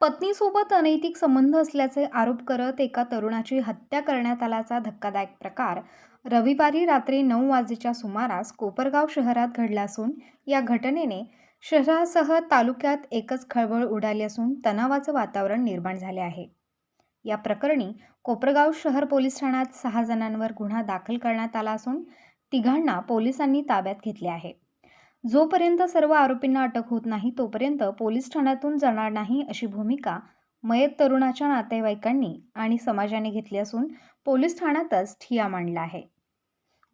पत्नीसोबत अनैतिक संबंध असल्याचे आरोप करत एका तरुणाची हत्या करण्यात आल्याचा धक्कादायक प्रकार. रविवारी रात्री नऊ वाजेच्या सुमारास कोपरगाव शहरात घडला असून या घटनेने शहरासह तालुक्यात एकच खळबळ उडाली असून तणावाचं वातावरण निर्माण झाले आहे. या प्रकरणी कोपरगाव शहर पोलीस ठाण्यात सहा जणांवर गुन्हा दाखल करण्यात आला असून तिघांना पोलिसांनी ताब्यात घेतले आहे. जोपर्यंत सर्व आरोपींना अटक होत नाही तोपर्यंत पोलीस ठाण्यातून जाणार नाही अशी भूमिका मयत तरुणाच्या नातेवाईकांनी आणि समाजाने घेतली असून पोलीस ठाण्यातच ठिया मांडला आहे.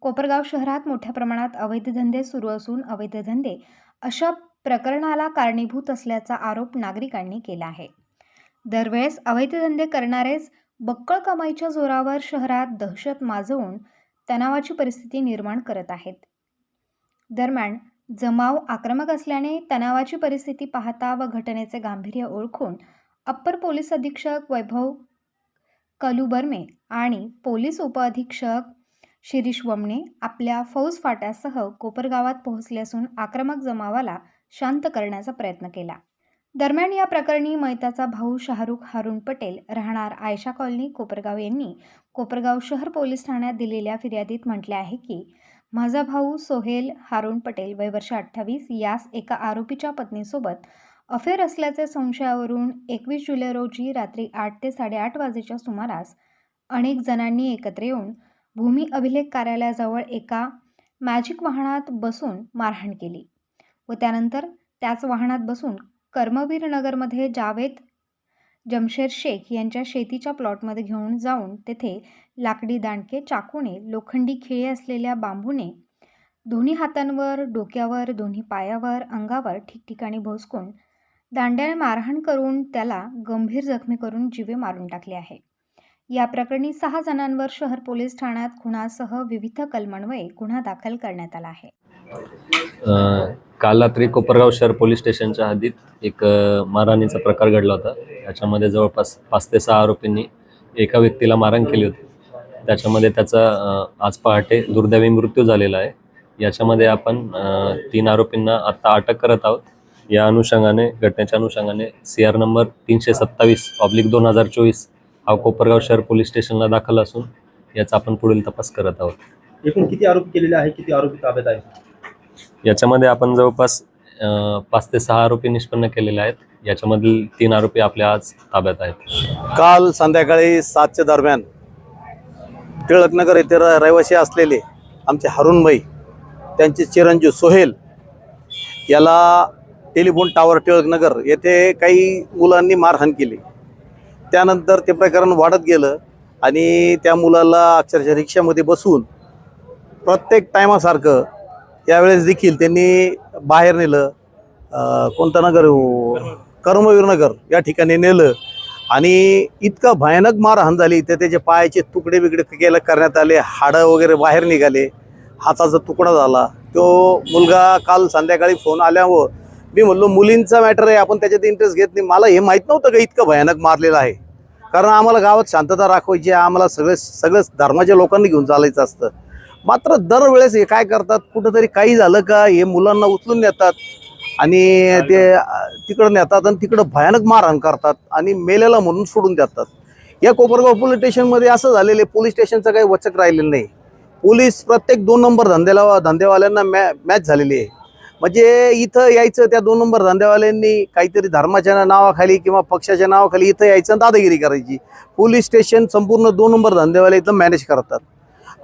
कोपरगाव शहरात मोठ्या प्रमाणात अवैध धंदे सुरू असून अवैध धंदे अशा प्रकरणाला कारणीभूत असल्याचा आरोप नागरिकांनी केला आहे. दरवेळेस अवैध धंदे करणारेच बक्कळ कमाईच्या जोरावर शहरात दहशत माजवून तणावाची परिस्थिती निर्माण करत आहेत. दरम्यान जमाव आक्रमक असल्याने तणावाची परिस्थिती पाहता व घटनेचे गांभीर्य ओळखून अप्पर पोलीस अधीक्षक वैभव कलुबर्मे आणि पोलीस उपअधीक्षक शिरीष वमणे आपल्या फौज फाट्यासह कोपरगावात पोहोचले असून आक्रमक जमावाला शांत करण्याचा प्रयत्न केला. दरम्यान या प्रकरणी मैताचा भाऊ शाहरुख हारून पटेल राहणार आयशा कॉलनी कोपरगाव यांनी कोपरगाव शहर पोलीस ठाण्यात दिलेल्या फिर्यादीत म्हटले आहे की माझा भाऊ सोहेल हारून पटेल वय वर्ष अठ्ठावीस यास एका आरोपीच्या पत्नीसोबत अफेअर असल्याचे संशयावरून एकवीस जुलै रोजी रात्री आठ ते साडेआठ वाजेच्या सुमारास अनेक जणांनी एकत्र येऊन भूमी अभिलेख कार्यालयाजवळ एका मॅजिक वाहनात बसून मारहाण केली व त्यानंतर त्याच वाहनात बसून कर्मवीर नगरमध्ये जावेद जमशेर शेख यांच्या शेतीच्या प्लॉटमध्ये घेऊन जाऊन तेथे लाकडी दांडके चाकूने लोखंडी खिळे असलेल्या बांबूने दोन्ही हातांवर डोक्यावर दोन्ही पायावर अंगावर ठिकठिकाणी भोसकून दांड्याने मारहाण करून त्याला गंभीर जखमी करून जीवे मारून टाकले आहे. या प्रकरणी सहा जणांवर शहर पोलीस ठाण्यात खुनासह विविध कलमन्वये गुन्हा दाखल करण्यात आला आहे. काल रात्री कोपरगाव शहर पोलीस स्टेशनच्या हद्दीत एक मारहाणीचा प्रकार घडला होता. याच्यामध्ये जवळपास पाच ते सहा आरोपींनी एका व्यक्तीला मारहाण केली होती. त्याच्यामध्ये त्याचा आज पहाटे दुर्दैवी मृत्यू झालेला आहे. याच्यामध्ये आपण तीन आरोपींना आत्ता अटक करत आहोत. या अनुषंगाने घटनेच्या अनुषंगाने सी आर नंबर तीनशे सत्तावीस पब्लिक दोन हजार चोवीस हा कोपरगाव शहर पोलीस स्टेशनला दाखल असून याचा आपण पुढील तपास करत आहोत. एकूण किती आरोपी केलेले आहे? किती आरोपी ताब्यात आहे याच्यामध्ये आपण जवळपास पाच ते सहा आरोपी निष्पन्न केलेले आहेत. याच्यामधील तीन आरोपी आपल्या आज ताब्यात आहेत. काल संध्याकाळी सातच्या दरम्यान टिळकनगर येथे र- रहिवासी असलेले आमचे हरुणभाई त्यांचे चिरंजीव सोहेल याला टेलिफोन टावर टिळकनगर येथे काही मुलांनी मारहाण केली. त्यानंतर ते प्रकरण वाढत गेलं आणि त्या मुलाला अक्षरशः रिक्षामध्ये बसून प्रत्येक टायमासारखं यावेळेस देखील त्यांनी बाहेर नेलं कोणता कोणतं नगर हो? कर्मवीर नगर या ठिकाणी नेलं. आणि इतका भयानक मारहाण झाली तर त्याचे पायाचे तुकडे बिकडे केलं करण्यात आले हाडं वगैरे बाहेर निघाले हाताचा तुकडा झाला. तो मुलगा काल संध्याकाळी फोन आल्यावर मी म्हणलो मुलींचा मॅटर आहे आपण त्याच्यात इंटरेस्ट घेत नाही. मला हे माहीत नव्हतं का इतकं भयानक मारलेलं आहे. कारण आम्हाला गावात शांतता राखवायची आम्हाला सगळे सगळ्याच धर्माच्या लोकांनी घेऊन चालायचं असतं. मात्र दरवेळेस हे काय करतात? कुठंतरी काही झालं का? हे मुलांना उचलून नेतात आणि ते तिकडं नेतात आणि तिकडं भयानक मारहाण करतात आणि मेलेला म्हणून सोडून देतात. या कोपरगाव पोलीस स्टेशनमध्ये असं झालेलं आहे पोलीस स्टेशनचं काही वचक राहिलेलं नाही. पोलीस प्रत्येक दोन नंबर धंद्याला धंदेवाल्यांना मॅ मॅच झालेली आहे. म्हणजे इथं यायचं त्या दोन नंबर धंदेवाल्यांनी काहीतरी धर्माच्या नावाखाली किंवा पक्षाच्या नावाखाली इथं यायचं आणि दादागिरी करायची. पोलीस स्टेशन संपूर्ण दोन नंबर धंदेवाले इथं मॅनेज करतात.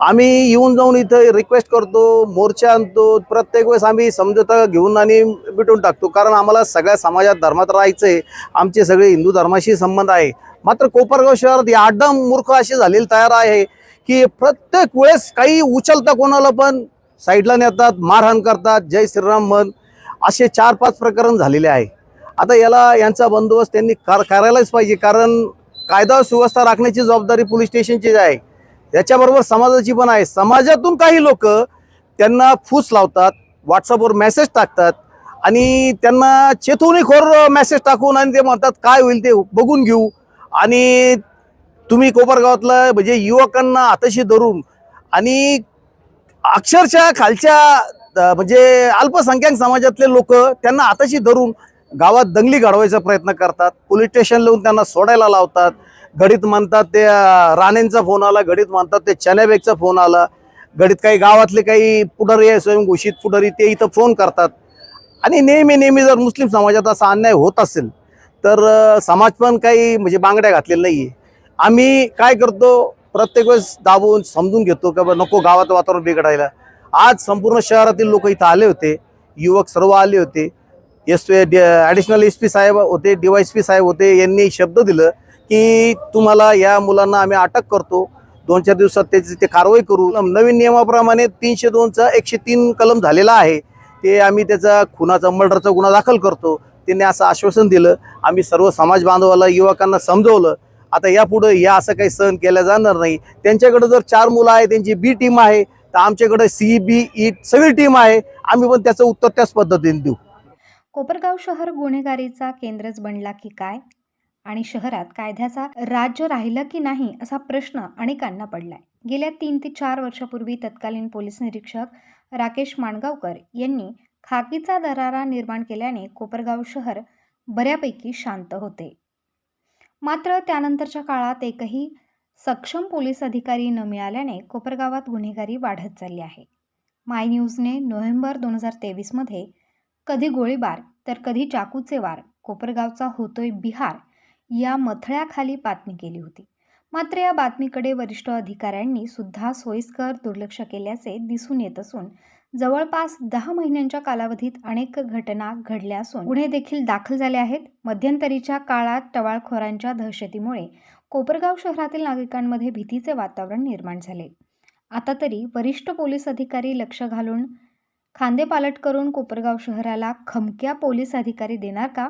आम्ही येऊन जाऊन इथं रिक्वेस्ट करतो मोर्चा आणतो प्रत्येक वेळेस आम्ही समजोता घेऊन आणि मिटून टाकतो. कारण आम्हाला सगळ्या समाजात धर्मात राहायचं आहे आमचे सगळे हिंदू धर्माशी संबंध आहे. मात्र कोपरगाव शहरात या आडम मूर्ख असे झालेले तयार आहे की प्रत्येक वेळेस काही उचलता कोणाला पण साईडला नेतात मारहाण करतात जय श्रीराम म्हण असे चार पाच प्रकरण झालेले आहे. आता याला यांचा बंदोबस्त त्यांनी करायलाच पाहिजे. कारण कायदा सुव्यवस्था राखण्याची जबाबदारी पोलीस स्टेशनची आहे. याच्याबरोबर समाजाची पण आहे. समाजातून काही लोक त्यांना फूस लावतात व्हॉट्सअपवर मेसेज टाकतात आणि त्यांना चेतवणीखोर मेसेज टाकून आणि ते म्हणतात काय होईल ते बघून घेऊ. आणि तुम्ही कोपरगावातलं म्हणजे युवकांना आताशी धरून आणि अक्षरशः खालच्या म्हणजे अल्पसंख्याक समाजातले लोक त्यांना आताशी धरून गावात दंगली घडवायचा प्रयत्न करतात. पोलीस स्टेशन लावून त्यांना सोडायला लावतात. घडीत म्हणतात ते राणेंचा फोन आला घडीत म्हणतात ते चण्याबेगचा फोन आला. घडीत काही गावातले काही पुढारी आहे स्वयंघोषित पुढारी ते इथं फोन करतात. आणि नेहमी नेहमी जर मुस्लिम समाजात असा अन्याय होत असेल तर समाज पण काही म्हणजे बांगड्या घातलेल्या नाही आहे आम्ही काय करतो प्रत्येक वेळेस दाबून समजून घेतो का बा नको गावात वातावरण बिघडायला. आज संपूर्ण शहरातील लोक इथं आले होते युवक सर्व आले होते. एस ॲडिशनल एस पी साहेब होते डी वाय एस पी साहेब होते यांनी शब्द दिलं. की तुम्हाला या मुलांना आम्ही अटक करतो. दोन चार दिवसात त्याची ते कारवाई करू. नवीन नियमाप्रमाणे तीनशे दोनचा एकशे तीन कलम झालेला आहे. ते आम्ही त्याचा खुनाचा मर्डरचा गुन्हा दाखल करतो. त्यांनी असं आश्वासन दिलं. आम्ही सर्व समाज बांधवाला युवकांना समजवलं. आता यापुढं या असं काही सहन केलं जाणार नाही. त्यांच्याकडे जर चार मुलं आहे त्यांची बी टीम आहे तर आमच्याकडे सी बी ई सगळी टीम आहे. आम्ही पण त्याचं उत्तर त्याच पद्धतीने देऊ. कोपरगाव शहर गुन्हेगारीचा केंद्रच बनला की काय? आणि शहरात कायद्याचा राज्य राहिलं की नाही असा प्रश्न अनेकांना पडलाय. गेल्या तीन ते चार वर्षापूर्वी तत्कालीन पोलीस निरीक्षक राकेश माणगावकर यांनी खाकीचा दरारा निर्माण केल्याने कोपरगाव शहर बऱ्यापैकी शांत होते. मात्र त्यानंतरच्या काळात एकही सक्षम पोलीस अधिकारी न मिळाल्याने कोपरगावात गुन्हेगारी वाढत चालली आहे. माय न्यूजने नोव्हेंबर दोन हजार तेवीसमध्ये कधी गोळीबार तर कधी चाकूचे वार कोपरगावचा होतोय बिहार या मथळ्याखाली बातमी केली होती. मात्र या बातमीकडे वरिष्ठ अधिकाऱ्यांनी सुद्धा सोयीस्कर दुर्लक्ष केल्याचे दिसून येत असून जवळपास दहा महिन्यांच्या कालावधीत अनेक घटना घडल्या असून गुन्हे देखील दाखल झाले आहेत. मध्यंतरीच्या काळात टवाळखोरांच्या दहशतीमुळे कोपरगाव शहरातील नागरिकांमध्ये भीतीचे वातावरण निर्माण झाले. आता तरी वरिष्ठ पोलीस अधिकारी लक्ष घालून खांदेपालट करून कोपरगाव शहराला खमक्या पोलीस अधिकारी देणार का?